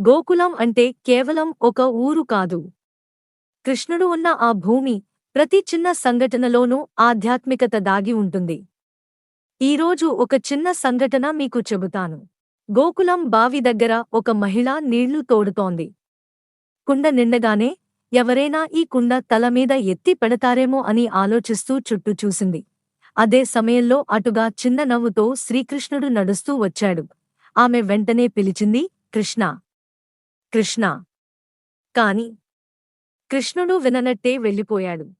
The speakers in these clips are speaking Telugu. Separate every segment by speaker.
Speaker 1: గోకులం అంటే కేవలం ఒక ఊరు కాదు. కృష్ణుడు ఉన్న ఆ భూమి ప్రతి చిన్న సంఘటనలోనూ ఆధ్యాత్మికత దాగి ఉంటుంది. ఈరోజు ఒక చిన్న సంఘటన మీకు చెబుతాను. గోకులం బావి దగ్గర ఒక మహిళ నీళ్ళు తోడుతోంది. కుండ నిండగానే ఎవరైనా ఈ కుండ తలమీద ఎత్తి పెడతారేమో అని ఆలోచిస్తూ చుట్టూ చూసింది. అదే సమయంలో అటుగా చిన్న నవ్వుతో శ్రీకృష్ణుడు నడుస్తూ వచ్చాడు. ఆమె వెంటనే పిలిచింది కృష్ణ కృష్ణ. కాని కృష్ణుడు విననట్టే వెళ్ళిపోయాడు.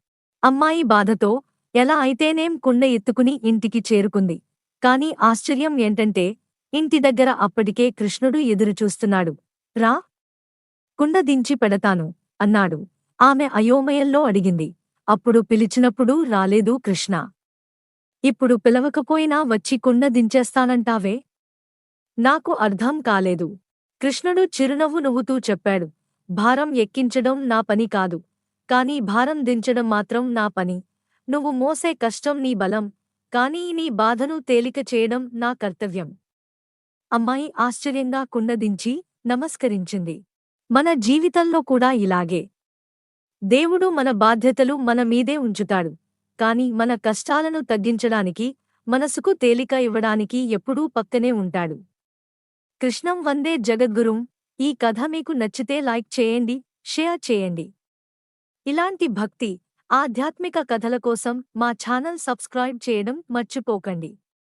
Speaker 1: అమ్మాయి బాధతో ఎలా అయితేనేం కుండ ఎత్తుకుని ఇంటికి చేరుకుంది. కాని ఆశ్చర్యం ఏంటంటే ఇంటి దగ్గర అప్పటికే కృష్ణుడు ఎదురుచూస్తున్నాడు. రా. కుండ దించి పెడతాను అన్నాడు. ఆమె అయోమయంలో అడిగింది. అప్పుడు పిలిచినప్పుడు రాలేదు కృష్ణ. ఇప్పుడు పిలవకపోయినా వచ్చి కుండ దించేస్తానంటావే? నాకు అర్థం కాలేదు. కృష్ణుడు చిరునవ్వు నువ్వుతూ చెప్పాడు భారం ఎక్కించడం నా పని కాదు కాని భారం దించడం మాత్రం నా పని. నువ్వు మోసే కష్టం నీ బలం కానీ నీ బాధను తేలిక చేయడం నా కర్తవ్యం అమ్మాయి ఆశ్చర్యంగా కుండదించి నమస్కరించింది. మన జీవితంలో కూడా ఇలాగే. దేవుడు మన బాధ్యతలు మన మీదే ఉంచుతాడు కాని మన కష్టాలను తగ్గించడానికి మనసుకు తేలిక ఇవ్వడానికి ఎప్పుడూ పక్కనే ఉంటాడు. కృష్ణం వందే జగద్గురుం. ఈ కథ మీకు నచ్చితే లైక్ చేయండి షేర్ చేయండి. ఇలాంటి భక్తి ఆధ్యాత్మిక కథల కోసం మా ఛానల్ సబ్స్క్రైబ్ చేయడం మర్చిపోకండి.